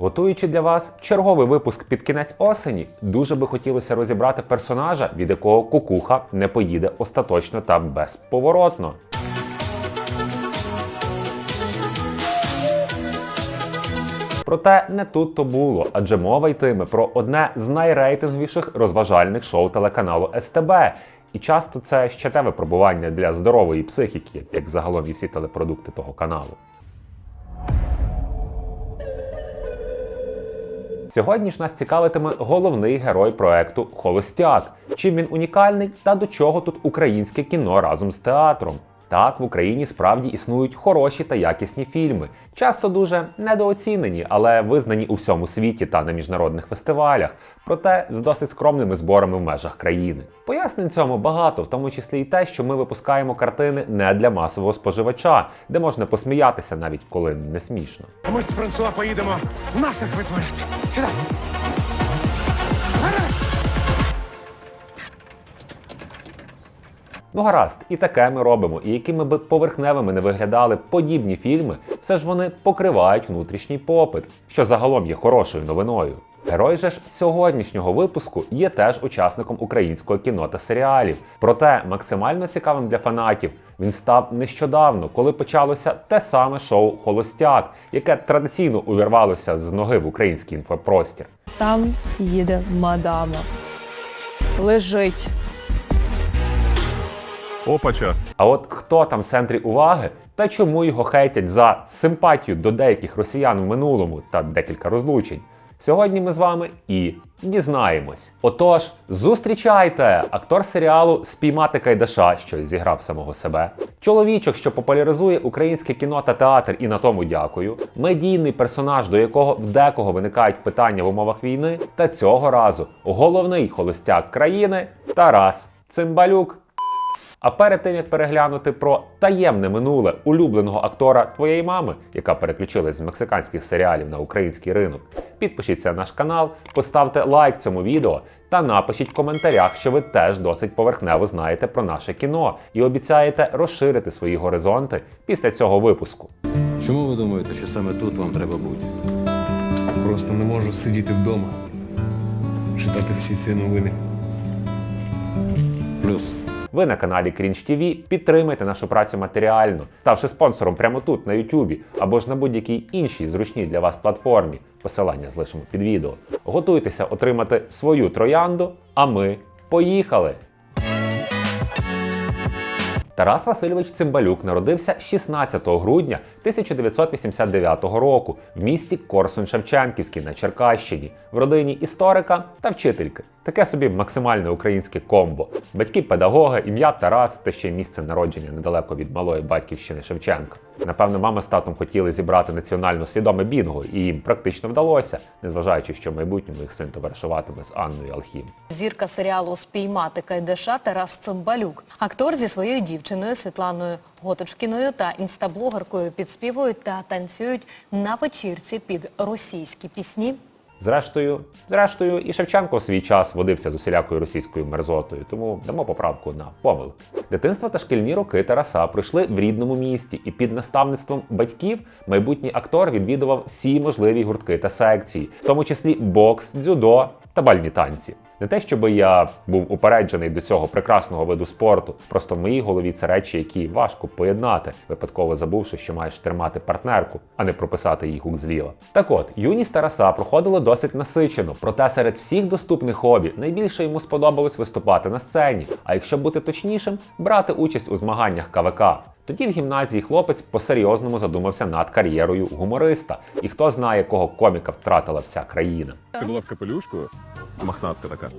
Готуючи для вас черговий випуск під кінець осені, дуже би хотілося розібрати персонажа, від якого кукуха не поїде остаточно та безповоротно. Проте не тут то було, адже мова йтиме про одне з найрейтинговіших розважальних шоу телеканалу СТБ. І часто це ще те випробування для здорової психіки, як загалом і всі телепродукти того каналу. Сьогодні ж нас цікавитиме головний герой проекту Холостяк. Чим він унікальний та до чого тут українське кіно разом з театром. Так, в Україні справді існують хороші та якісні фільми, часто дуже недооцінені, але визнані у всьому світі та на міжнародних фестивалях, проте з досить скромними зборами в межах країни. Пояснень цьому багато, в тому числі і те, що ми випускаємо картини не для масового споживача, де можна посміятися навіть коли не смішно. Ми з Франсуа поїдемо наших визволяти. Сідай. Ну гаразд, і таке ми робимо. І якими би поверхневими не виглядали подібні фільми, все ж вони покривають внутрішній попит, що загалом є хорошою новиною. Герой же ж сьогоднішнього випуску є теж учасником українського кіно та серіалів. Проте максимально цікавим для фанатів він став нещодавно, коли почалося те саме шоу Холостяк, яке традиційно увірвалося з ноги в український інфопростір. Там їде мадама. Лежить. Опача. А от хто там в центрі уваги та чому його хейтять за симпатію до деяких росіян в минулому та декілька розлучень? Сьогодні ми з вами і дізнаємось. Отож, зустрічайте актор серіалу Спіймати Кайдаша, що зіграв самого себе, чоловічок, що популяризує українське кіно та театр, і на тому дякую, медійний персонаж, до якого в декого виникають питання в умовах війни, та цього разу головний холостяк країни Тарас Цимбалюк. А перед тим як переглянути про таємне минуле улюбленого актора твоєї мами, яка переключилась з мексиканських серіалів на український ринок, підпишіться на наш канал, поставте лайк цьому відео та напишіть в коментарях, що ви теж досить поверхнево знаєте про наше кіно і обіцяєте розширити свої горизонти після цього випуску. Чому ви думаєте, що саме тут вам треба бути? Просто не можу сидіти вдома, читати всі ці новини. Плюс. Ви на каналі Крінж TV підтримайте нашу працю матеріально, ставши спонсором прямо тут, на YouTube, або ж на будь-якій іншій зручній для вас платформі. Посилання залишимо під відео. Готуйтеся отримати свою троянду, а ми поїхали! Тарас Васильович Цимбалюк народився 16 грудня 1989 року в місті Корсунь-Шевченківський на Черкащині, в родині історика та вчительки. Таке собі максимальне українське комбо. Батьки педагоги, ім'я Тарас та ще й місце народження недалеко від малої батьківщини Шевченка. Напевно, мама з татом хотіли зібрати національно свідоме бінго, і їм практично вдалося, незважаючи, що в майбутньому їх син товаришуватиме з Анною Алхім. Зірка серіалу Спіймати Кайдаша Тарас Цимбалюк. Актор зі своєю дівчиною Світланою Готочкіною та інстаблогеркою підспівують та танцюють на вечірці під російські пісні. Зрештою, зрештою, і Шевченко в свій час водився з усілякою російською мерзотою, тому дамо поправку на помилки. Дитинство та шкільні роки Тараса пройшли в рідному місті, і під наставництвом батьків майбутній актор відвідував всі можливі гуртки та секції, в тому числі бокс, дзюдо та бальні танці. Не те, щоб я був упереджений до цього прекрасного виду спорту, просто в моїй голові це речі, які важко поєднати, випадково забувши, що маєш тримати партнерку, а не прописати їй гук зліва. Так от, юність Тараса проходила досить насичено, проте серед всіх доступних хобі найбільше йому сподобалось виступати на сцені, а якщо бути точнішим, брати участь у змаганнях КВК. Тоді в гімназії хлопець по-серйозному задумався над кар'єрою гумориста, і хто знає, кого коміка втратила вся країна. Ти була в капелюшку, мохнатка така.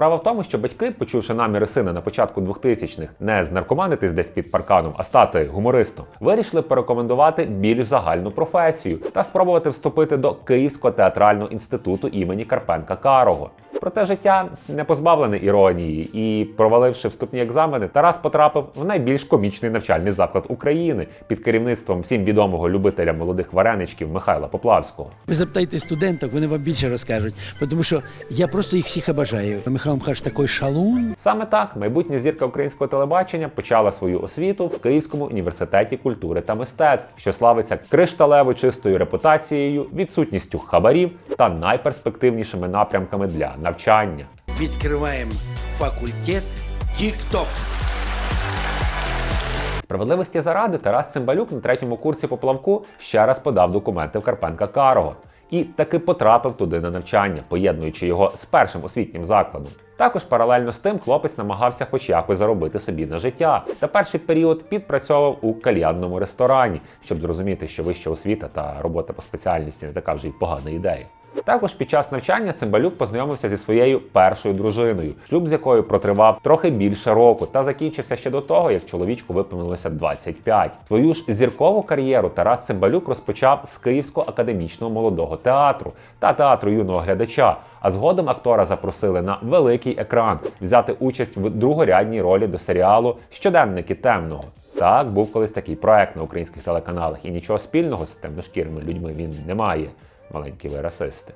Справа в тому, що батьки, почувши наміри сина на початку 2000-х не знаркоманитись десь під парканом, а стати гумористом, вирішили порекомендувати більш загальну професію та спробувати вступити до Київського театрального інституту імені Карпенка Карого. Проте життя не позбавлене іронії, і, проваливши вступні екзамени, Тарас потрапив в найбільш комічний навчальний заклад України під керівництвом всім відомого любителя молодих вареничків Михайла Поплавського. Ви запитайте студенток, вони вам більше розкажуть, тому що я просто їх всіх обожаю. Михайло вам кажется такой шалун? Саме так майбутня зірка українського телебачення почала свою освіту в Київському університеті культури та мистецтв, що славиться кришталево чистою репутацією, відсутністю хабарів та найперспективнішими напрямками для навчання. Відкриваем факультет ТикТок. Справедливості заради Тарас Цимбалюк на третьому курсі по плавку ще раз подав документи в Карпенка Карого і таки потрапив туди на навчання, поєднуючи його з першим освітнім закладом. Також паралельно з тим хлопець намагався хоч якось заробити собі на життя. Та перший період підпрацьовував у кальянному ресторані, щоб зрозуміти, що вища освіта та робота по спеціальності не така вже й погана ідея. Також під час навчання Цимбалюк познайомився зі своєю першою дружиною, шлюб з якою протривав трохи більше року та закінчився ще до того, як чоловічку виповнилося 25. Свою ж зіркову кар'єру Тарас Цимбалюк розпочав з Київського академічного молодого театру та театру юного глядача. А згодом актора запросили на великий екран взяти участь в другорядній ролі до серіалу Щоденники темного. Так, був колись такий проект на українських телеканалах, і нічого спільного з темношкірими людьми він не має. maleńkiego rasysty.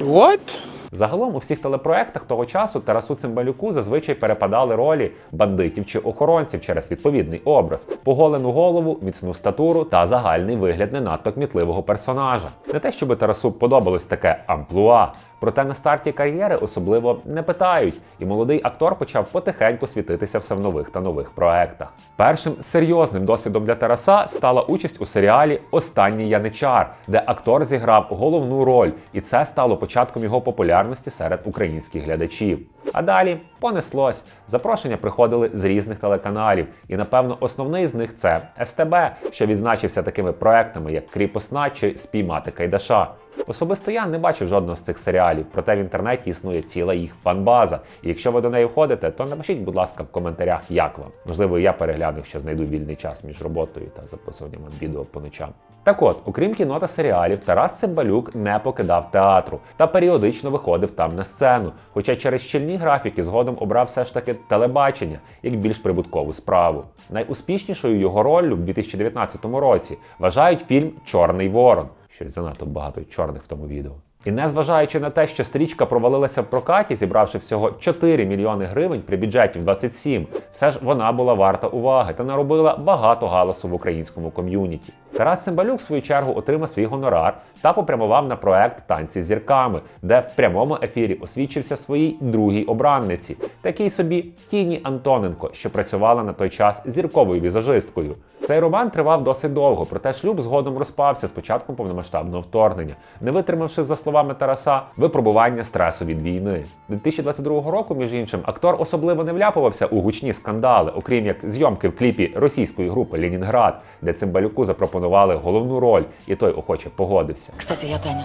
What? Загалом у всіх телепроектах того часу Тарасу Цимбалюку зазвичай перепадали ролі бандитів чи охоронців через відповідний образ, поголену голову, міцну статуру та загальний вигляд не надто кмітливого персонажа. Не те, щоб Тарасу подобалось таке амплуа, проте на старті кар'єри особливо не питають, і молодий актор почав потихеньку світитися все в нових та нових проектах. Першим серйозним досвідом для Тараса стала участь у серіалі Останній яничар, де актор зіграв головну роль, і це стало початком його популярності серед українських глядачів. А далі понеслось. Запрошення приходили з різних телеканалів, і напевно основний з них це СТБ, що відзначився такими проектами, як Кріпосна чи Спіймати Кайдаша. Особисто я не бачив жодного з цих серіалів, проте в інтернеті існує ціла їх фанбаза. І якщо ви до неї входите, то напишіть, будь ласка, в коментарях, як вам. Можливо, я перегляну, якщо знайду вільний час між роботою та записуванням відео по ночам. Так от, окрім кіно та серіалів, Тарас Цимбалюк не покидав театру та періодично виходив там на сцену. Хоча через щільні графіки згодом обрав все ж таки телебачення як більш прибуткову справу. Найуспішнішою його роллю в 2019 році вважають фільм Чорний Ворон. Щось занадто багато чорних в тому відео. І незважаючи на те, що стрічка провалилася в прокаті, зібравши всього 4 мільйони гривень при бюджеті в 27, все ж вона була варта уваги та наробила багато галасу в українському ком'юніті. Тарас Цимбалюк, в свою чергу, отримав свій гонорар та попрямував на проект Танці з зірками, де в прямому ефірі освідчився своїй другій обранниці, такій собі Тіні Антоненко, що працювала на той час зірковою візажисткою. Цей роман тривав досить довго, проте шлюб згодом розпався з початком повномасштабного вторгнення, не витримавши, за словами Тараса, випробування стресу від війни. 2022 року, між іншим, актор особливо не вляпувався у гучні скандали, окрім як зйомки в кліпі російської групи Ленінград, де Цимбалюку запропонували головну роль, і той охоче погодився. Кстати, я Таня.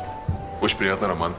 Очень приятно, Роман.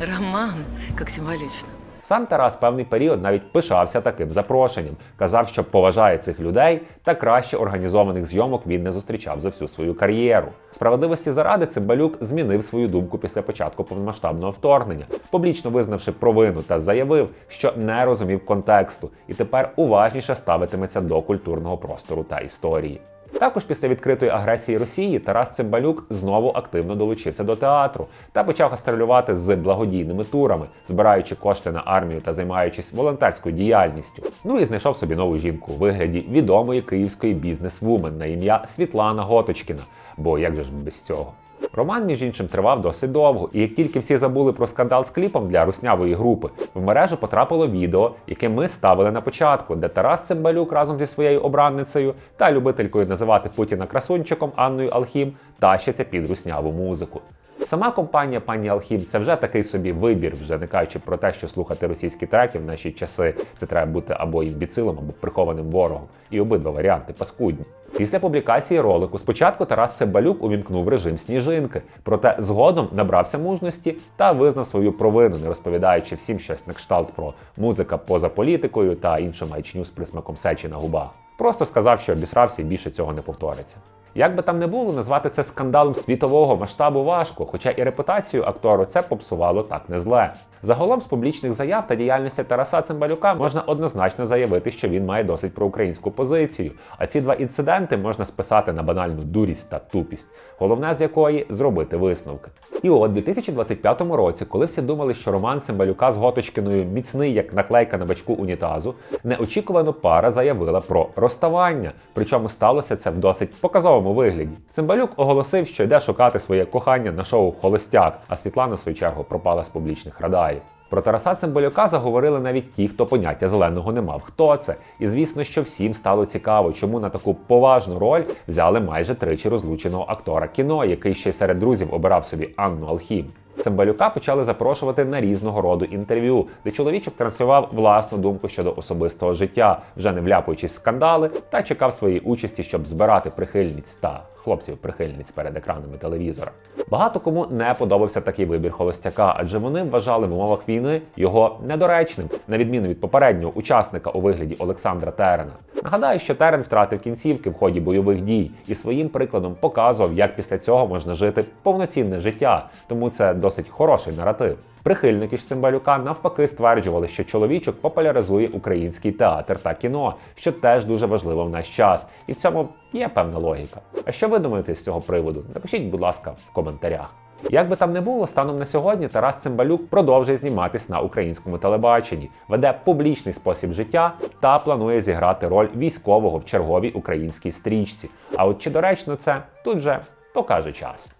Роман, як символично. Сам Тарас певний період навіть пишався таким запрошенням, казав, що поважає цих людей та краще організованих зйомок він не зустрічав за всю свою кар'єру. Справедливості заради Цимбалюк змінив свою думку після початку повномасштабного вторгнення, публічно визнавши провину та заявив, що не розумів контексту і тепер уважніше ставитиметься до культурного простору та історії. Також після відкритої агресії Росії Тарас Цимбалюк знову активно долучився до театру та почав гастролювати з благодійними турами, збираючи кошти на армію та займаючись волонтерською діяльністю. Ну і знайшов собі нову жінку у вигляді відомої київської бізнес-вумен на ім'я Світлана Готочкіна. Бо як же ж без цього? Роман, між іншим, тривав досить довго, і як тільки всі забули про скандал з кліпом для руснявої групи, в мережу потрапило відео, яке ми ставили на початку, де Тарас Цимбалюк разом зі своєю обранницею та любителькою називати Путіна красунчиком Анною Алхім тащаться під русняву музику. Сама компанія пані Алхім це вже такий собі вибір, вже не кажучи про те, що слухати російські треки в наші часи це треба бути або імбіцилом, або прихованим ворогом. І обидва варіанти паскудні. Після публікації ролику спочатку Тарас Цимбалюк увімкнув режим сніжинки, проте згодом набрався мужності та визнав свою провину, не розповідаючи всім щось на кшталт про музика поза політикою та іншу маячню з присмаком сечі на губах. Просто сказав, що обісрався і більше цього не повториться. Як би там не було, назвати це скандалом світового масштабу важко, хоча і репутацію актору це попсувало так не зле. Загалом з публічних заяв та діяльності Тараса Цимбалюка можна однозначно заявити, що він має досить проукраїнську позицію. А ці два інциденти можна списати на банальну дурість та тупість, головне з якої зробити висновки. І у 2025 році, коли всі думали, що роман Цимбалюка з Готочкиною міцний як наклейка на бачку унітазу, неочікувано пара заявила про розставання. Причому сталося це в досить показовому вигляді. Цимбалюк оголосив, що йде шукати своє кохання на шоу Холостяк, а Світлана, в свою чергу, пропала з публічних радарів. Про Тараса Цимбалюка заговорили навіть ті, хто поняття зеленого не мав. Хто це? І звісно, що всім стало цікаво, чому на таку поважну роль взяли майже тричі розлученого актора кіно, який ще серед друзів обирав собі Анну Алхім. Цимбалюка почали запрошувати на різного роду інтерв'ю, де чоловічок транслював власну думку щодо особистого життя, вже не вляпуючись в скандали, та чекав своєї участі, щоб збирати прихильниць та хлопців-прихильниць перед екранами телевізора. Багато кому не подобався такий вибір холостяка, адже вони вважали в умовах війни його недоречним, на відміну від попереднього учасника у вигляді Олександра Терена. Нагадаю, що Терен втратив кінцівки в ході бойових дій і своїм прикладом показував, як після цього можна жити повноцінне життя, тому це досить хороший наратив. Прихильники ж Цимбалюка навпаки стверджували, що чоловічок популяризує український театр та кіно, що теж дуже важливо в наш час, і в цьому є певна логіка. А що ви думаєте з цього приводу? Напишіть, будь ласка, в коментарях. Як би там не було, станом на сьогодні Тарас Цимбалюк продовжує зніматись на українському телебаченні, веде публічний спосіб життя та планує зіграти роль військового в черговій українській стрічці. А от чи доречно це тут же покаже час.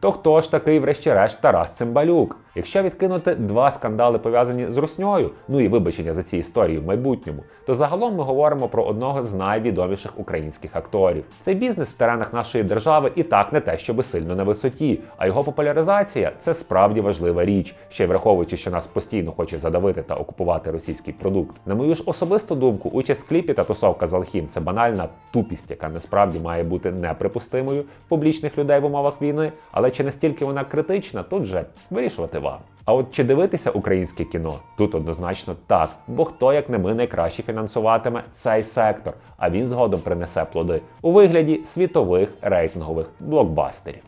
То хто ж такий, врешті-решт, Тарас Цимбалюк? Якщо відкинути два скандали пов'язані з русньою, ну і вибачення за ці історії в майбутньому, то загалом ми говоримо про одного з найвідоміших українських акторів. Цей бізнес в теренах нашої держави і так не те, щоби сильно на висоті, а його популяризація це справді важлива річ, ще й враховуючи, що нас постійно хоче задавити та окупувати російський продукт. На мою ж особисту думку, участь в кліпі та тусовка з Алхім це банальна тупість, яка насправді має бути неприпустимою публічних людей в умовах війни, але чи настільки вона критична, тут же вирішувати вам. А от чи дивитися українське кіно? Тут однозначно так, бо хто як не ми найкраще фінансуватиме цей сектор, а він згодом принесе плоди у вигляді світових рейтингових блокбастерів.